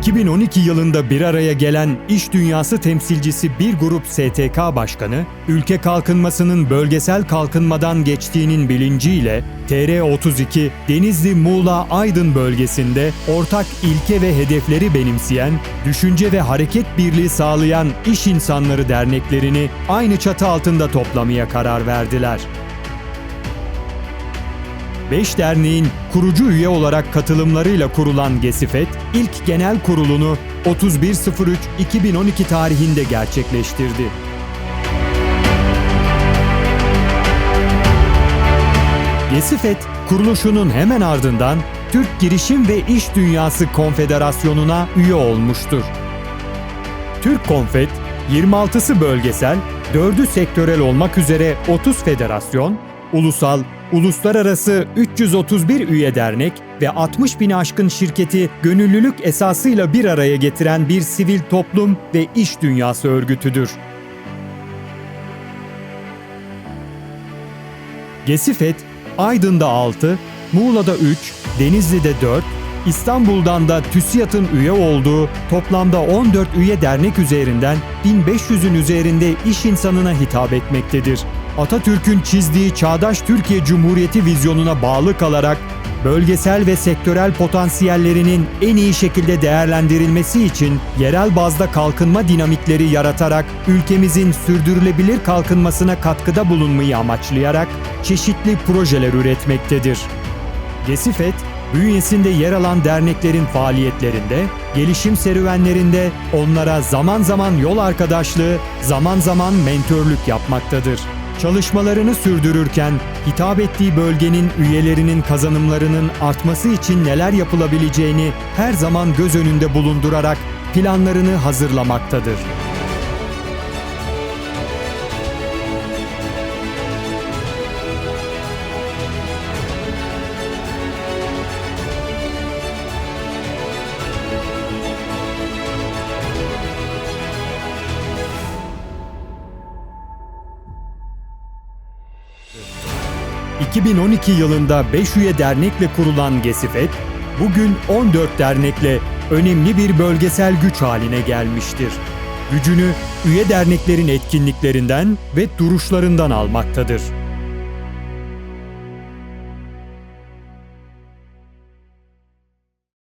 2012 yılında bir araya gelen iş dünyası temsilcisi bir grup STK başkanı, ülke kalkınmasının bölgesel kalkınmadan geçtiğinin bilinciyle TR32 Denizli Muğla Aydın bölgesinde ortak ilke ve hedefleri benimseyen, düşünce ve hareket birliği sağlayan iş insanları derneklerini aynı çatı altında toplamaya karar verdiler. 5 derneğin kurucu üye olarak katılımlarıyla kurulan Gesifet, ilk genel kurulunu 31.03.2012 tarihinde gerçekleştirdi. Gesifet, kuruluşunun hemen ardından Türk Girişim ve İş Dünyası Konfederasyonu'na üye olmuştur. Türk Konfet, 26'sı bölgesel, 4'ü sektörel olmak üzere 30 federasyon, ulusal, uluslararası 331 üye dernek ve 60 bin aşkın şirketi gönüllülük esasıyla bir araya getiren bir sivil toplum ve iş dünyası örgütüdür. Gesifet, Aydın'da 6, Muğla'da 3, Denizli'de 4, İstanbul'dan da TÜSİAD'ın üye olduğu toplamda 14 üye dernek üzerinden 1500'ün üzerinde iş insanına hitap etmektedir. Atatürk'ün çizdiği çağdaş Türkiye Cumhuriyeti vizyonuna bağlı kalarak bölgesel ve sektörel potansiyellerinin en iyi şekilde değerlendirilmesi için yerel bazda kalkınma dinamikleri yaratarak ülkemizin sürdürülebilir kalkınmasına katkıda bulunmayı amaçlayarak çeşitli projeler üretmektedir. Gesifet, bünyesinde yer alan derneklerin faaliyetlerinde, gelişim serüvenlerinde onlara zaman zaman yol arkadaşlığı, zaman zaman mentörlük yapmaktadır. Çalışmalarını sürdürürken hitap ettiği bölgenin üyelerinin kazanımlarının artması için neler yapılabileceğini her zaman göz önünde bulundurarak planlarını hazırlamaktadır. ...2012 yılında 5 üye dernekle kurulan Gesifet... ...bugün 14 dernekle önemli bir bölgesel güç haline gelmiştir. Gücünü üye derneklerin etkinliklerinden ve duruşlarından almaktadır.